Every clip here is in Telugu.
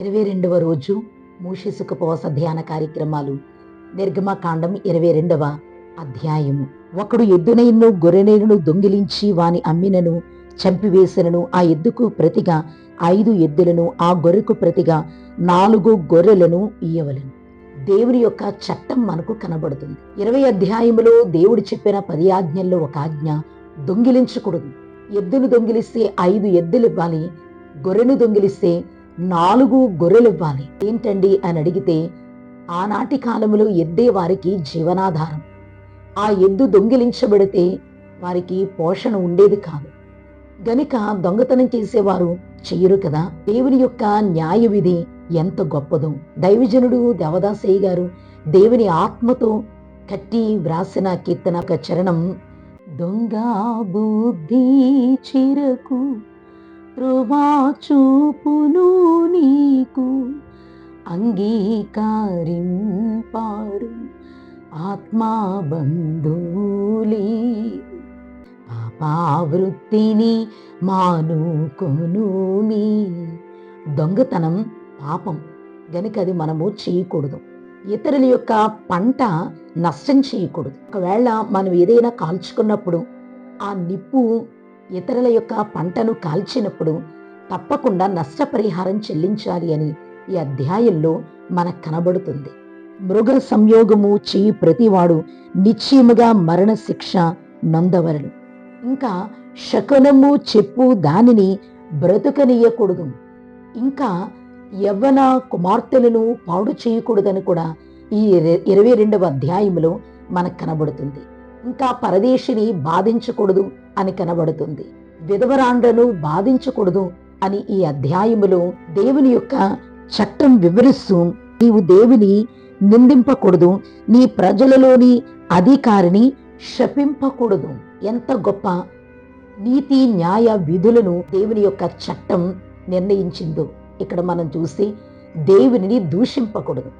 ఇరవై రెండవ రోజు మూషిసుకపోస ధ్యాన కార్యక్రమాలు. నిర్గమకాండం ఇరవై రెండవ అధ్యాయము. ఒకడు ఎద్దునైను గొర్రెనైను దొంగిలించి వాని అమ్మినను చంపివేసినను ఆ ఎద్దుకు ప్రతిగా ఐదు ఎద్దులను ఆ గొర్రెకు ప్రతిగా నాలుగు గొర్రెలను ఇయ్యవలను. దేవుని యొక్క చట్టం మనకు కనబడుతుంది. ఇరవై అధ్యాయములో దేవుడు చెప్పిన పది ఆజ్ఞల్లో ఒక ఆజ్ఞ దొంగిలించకూడదు. ఎద్దును దొంగిలిస్తే ఐదు ఎద్దులు ఇవ్వాలి గొర్రెను దొంగిలిస్తే నాలుగు గొర్రెలు ఇవ్వాలి ఏంటండి అని అడిగితే ఆనాటి కాలంలో ఎద్దే వారికి జీవనాధారం. ఆ ఎద్దు దొంగిలించబడితే వారికి పోషణ ఉండేది కాదు. గనుక దొంగతనం చేసేవారు చెయ్యరు కదా. దేవుని యొక్క న్యాయ విధి ఎంత గొప్పదో. దైవజనుడు దేవదాసయ్య గారు దేవుని ఆత్మతో కట్టి వ్రాసిన కీర్తన ఒక చరణం దొంగ బుద్ధి చిరకు కృపా చూపును నీకు అంగీకారింపారు. ఆత్మా బంధువులే పాపావృత్తిని మానుకొను మీ దొంగతనం పాపం. గనుక అది మనము చేయకూడదు. ఇతరుల యొక్క పంట నష్టం చేయకూడదు. ఒకవేళ మనం ఏదైనా కాల్చుకున్నప్పుడు ఆ నిప్పు ఇతరుల యొక్క పంటను కాల్చినప్పుడు తప్పకుండా నష్టపరిహారం చెల్లించాలి అని ఈ అధ్యాయంలో మనకు కనబడుతుంది. మృగ సంయోగము చేయి ప్రతివాడు నిశ్చయముగా మరణ శిక్ష నొందవలను. ఇంకా శకునము చెప్పు దానిని బ్రతుకనీయకూడదు. ఇంకా యవ్వన కుమార్తెలను పాడు చేయకూడదని కూడా ఈ ఇరవై రెండవ అధ్యాయంలో మనకు కనబడుతుంది. ఇంకా పరదేశిని బాధించకూడదు అని కనబడుతుంది. విధవరాండ్రను బాధించకూడదు అని ఈ అధ్యాయములో దేవుని యొక్క చట్టం వివరిస్తూ నీవు దేవుని నిందింపకూడదు నీ ప్రజలలోని అధికారిని శపింపకూడదు. ఎంత గొప్ప నీతి న్యాయ విధులను దేవుని యొక్క చట్టం నిర్ణయించిందో ఇక్కడ మనం చూసి దేవునిని దూషింపకూడదు.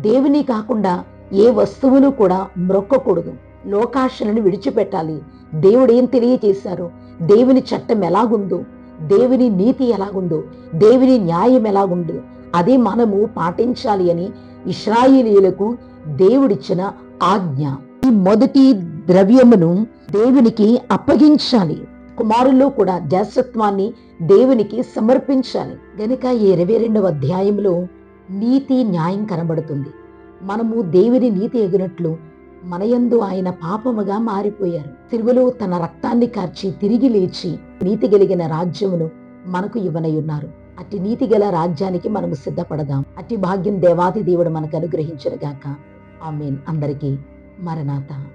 దేవుని కాకుండా ఏ వస్తువును కూడా మ్రొక్కకూడదు. లోకాశలను విడిచిపెట్టాలి. దేవుడు ఏం తెలియజేశారు దేవుని చట్టం ఎలాగుందో? దేవుని నీతి ఎలాగుందో? దేవుని న్యాయం ఎలాగుందో? అది మనము పాటించాలి అని ఇస్రాయిలీలకు దేవుడిచ్చిన ఆజ్ఞ. ఈ మొదటి ద్రవ్యమును దేవునికి అప్పగించాలి. కుమారుల్లో కూడా దేశత్వాన్ని దేవునికి సమర్పించాలి. గనుక ఈ ఇరవై రెండవ అధ్యాయంలో నీతి న్యాయం కనబడుతుంది. మనము దేవుని నీతి ఎగినట్లు మనయందు ఆయన పాపముగా మారిపోయారు. తిరుగులో తన రక్తాన్ని కార్చి తిరిగి లేచి నీతి గలిగిన రాజ్యమును మనకు ఇవ్వనయున్నారు. అట్టి నీతి గల రాజ్యానికి మనము సిద్ధపడదాం. అట్టి భాగ్యం దేవాది దేవుడు మనకు అనుగ్రహించను గాక ఆమెన్. అందరికీ మరణాత.